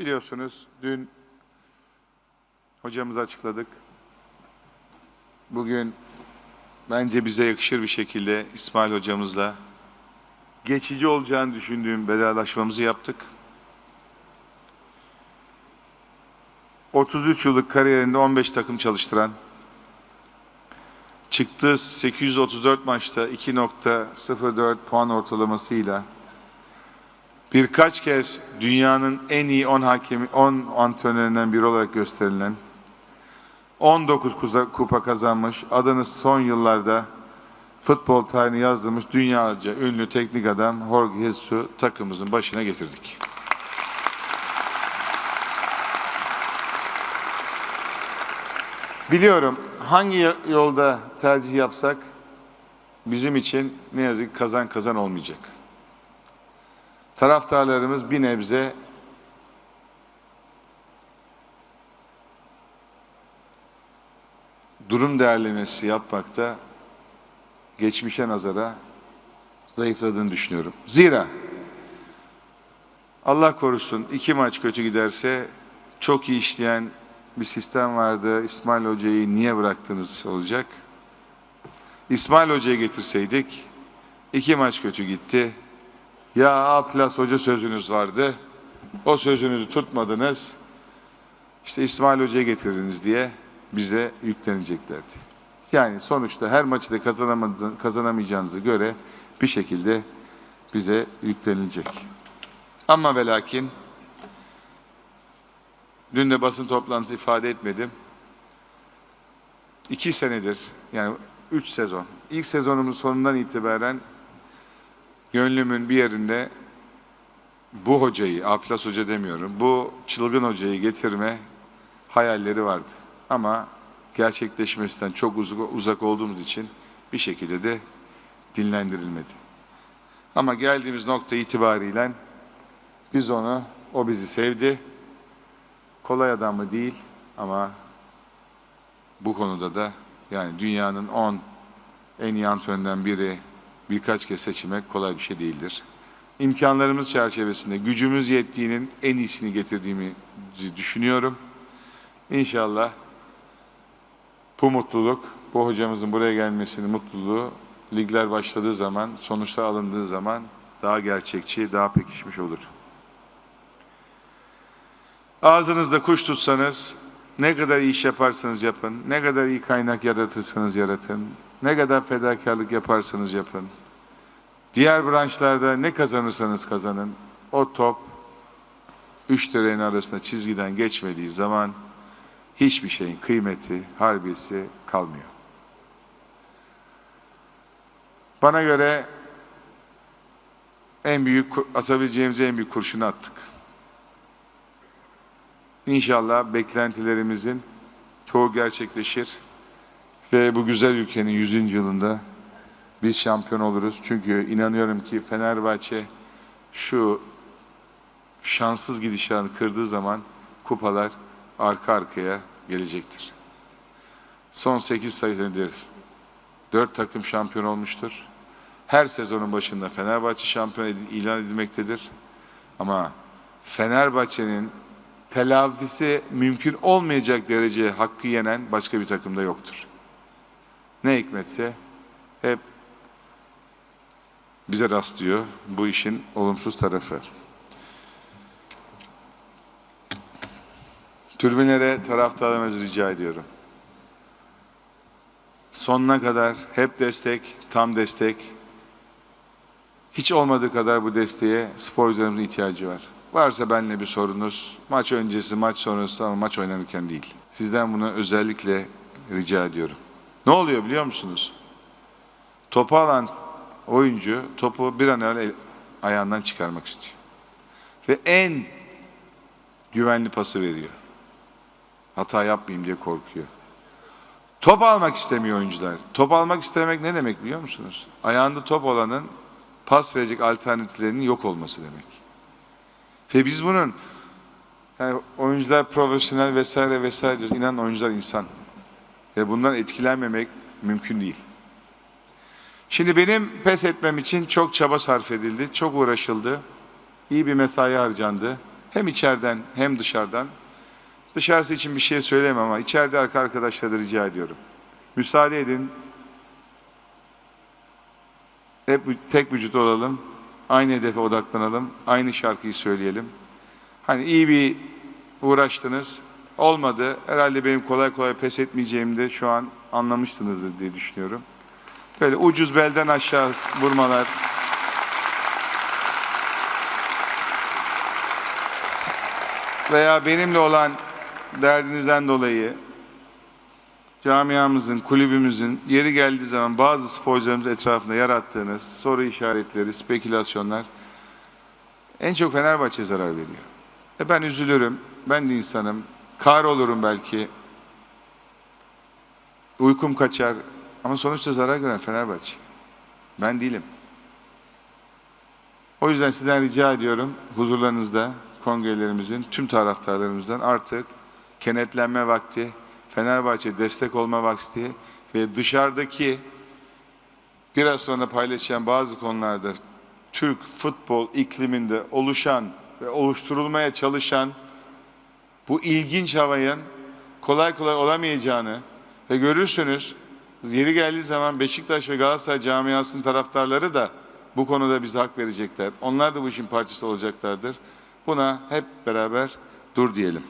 Biliyorsunuz dün hocamızı açıkladık. Bugün bence bize yakışır bir şekilde İsmail hocamızla geçici olacağını düşündüğüm vedalaşmamızı yaptık. 33 yıllık kariyerinde 15 takım çalıştıran, çıktığı 834 maçta 2.04 puan ortalamasıyla birkaç kez dünyanın en iyi 10 hakemi 10 antrenörlerinden biri olarak gösterilen 19 kuza- kupa kazanmış, adını son yıllarda futbol tarihine yazdırmış dünyaca ünlü teknik adam Jorge Jesus'u takımımızın başına getirdik. Biliyorum hangi yolda tercih yapsak bizim için ne yazık kazan kazan olmayacak. Taraftarlarımız bir nebze durum değerlemesi yapmakta geçmişe nazara zayıfladığını düşünüyorum. Zira Allah korusun iki maç kötü giderse çok iyi işleyen bir sistem vardı. İsmail Hoca'yı niye bıraktınız olacak. İsmail Hoca'yı getirseydik iki maç kötü gitti. Ya A hoca sözünüz vardı. O sözünüzü tutmadınız. İşte İsmail Hoca'yı getirdiniz diye bize yükleneceklerdi. Yani sonuçta her maçı da kazanamayacağınızı göre bir şekilde bize yüklenilecek. Ama ve lakin dün de basın toplantısı ifade etmedim. İki senedir yani üç sezon. İlk sezonumun sonundan itibaren gönlümün bir yerinde bu hocayı, Aplas Hoca demiyorum, bu çılgın hocayı getirme hayalleri vardı. Ama gerçekleşmesinden çok uzak, olduğumuz için bir şekilde de dinlendirilmedi. Ama geldiğimiz nokta itibariyle biz onu, o bizi sevdi. Kolay adam mı değil ama bu konuda da yani dünyanın 10 en iyi antrenöründen biri birkaç kez seçmek kolay bir şey değildir. İmkanlarımız çerçevesinde gücümüz yettiğinin en iyisini getirdiğimi düşünüyorum. İnşallah bu mutluluk, bu hocamızın buraya gelmesinin mutluluğu ligler başladığı zaman, sonuçlar alındığı zaman daha gerçekçi, daha pekişmiş olur. Ağzınızda kuş tutsanız, ne kadar iş yaparsanız yapın, ne kadar iyi kaynak yaratırsanız yaratın, ne kadar fedakarlık yaparsanız yapın. Diğer branşlarda ne kazanırsanız kazanın, o top üç direğin arasında çizgiden geçmediği zaman hiçbir şeyin kıymeti, harbiyesi kalmıyor. Bana göre en büyük atabileceğimiz en büyük kurşunu attık. İnşallah beklentilerimizin çoğu gerçekleşir ve bu güzel ülkenin 100. yılında biz şampiyon oluruz. Çünkü inanıyorum ki Fenerbahçe şu şanssız gidişatını kırdığı zaman kupalar arka arkaya gelecektir. Son 8 sayıdır 4 takım şampiyon olmuştur. Her sezonun başında Fenerbahçe şampiyon ilan edilmektedir. Ama Fenerbahçe'nin telafisi mümkün olmayacak derece hakkı yenen başka bir takımda yoktur. Ne hikmetse hep bize rastlıyor bu işin olumsuz tarafı. Türbinlere taraftarlarımızı rica ediyorum. Sonuna kadar hep destek, tam destek. Hiç olmadığı kadar bu desteğe sporcularımızın ihtiyacı var. Varsa benimle bir sorunuz, maç öncesi, maç sonrası ama maç oynanırken değil. Sizden bunu özellikle rica ediyorum. Ne oluyor biliyor musunuz? Topu alan oyuncu topu bir an evvel el- ayağından çıkarmak istiyor. Ve en güvenli pası veriyor. Hata yapmayayım diye korkuyor. Top almak istemiyor oyuncular. Top almak istemek ne demek biliyor musunuz? Ayağında top olanın pas verecek alternatiflerinin yok olması demek. Ve biz bunun yani oyuncular profesyonel vesaire vesaire diyoruz. İnan oyuncular insan. Ve bundan etkilenmemek mümkün değil. Şimdi benim pes etmem için çok çaba sarf edildi, çok uğraşıldı. İyi bir mesai harcandı. Hem içeriden hem dışarıdan. Dışarısı için bir şey söyleyemem ama içeride arka arkadaşlara da rica ediyorum. Müsaade edin. Hep tek vücut olalım. Aynı hedefe odaklanalım. Aynı şarkıyı söyleyelim. Hani iyi bir uğraştınız. Olmadı. Herhalde benim kolay kolay pes etmeyeceğimi de şu an anlamışsınızdır diye düşünüyorum. Böyle ucuz belden aşağı vurmalar. Veya benimle olan derdinizden dolayı camiamızın, kulübümüzün yeri geldiği zaman bazı sporcularımız etrafında yarattığınız soru işaretleri, spekülasyonlar en çok Fenerbahçe zarar veriyor. E ben üzülürüm, ben de insanım, kahrolurum belki, uykum kaçar ama sonuçta zarar gören Fenerbahçe. Ben değilim. O yüzden sizden rica ediyorum huzurlarınızda kongrelerimizin tüm taraftarlarımızdan artık kenetlenme vakti, Fenerbahçe destek olma vakti ve dışarıdaki biraz sonra paylaşacağım bazı konularda Türk futbol ikliminde oluşan ve oluşturulmaya çalışan bu ilginç havayın kolay kolay olamayacağını ve görürsünüz yeri geldiği zaman Beşiktaş ve Galatasaray camiasının taraftarları da bu konuda bize hak verecekler. Onlar da bu işin parçası olacaklardır. Buna hep beraber dur diyelim.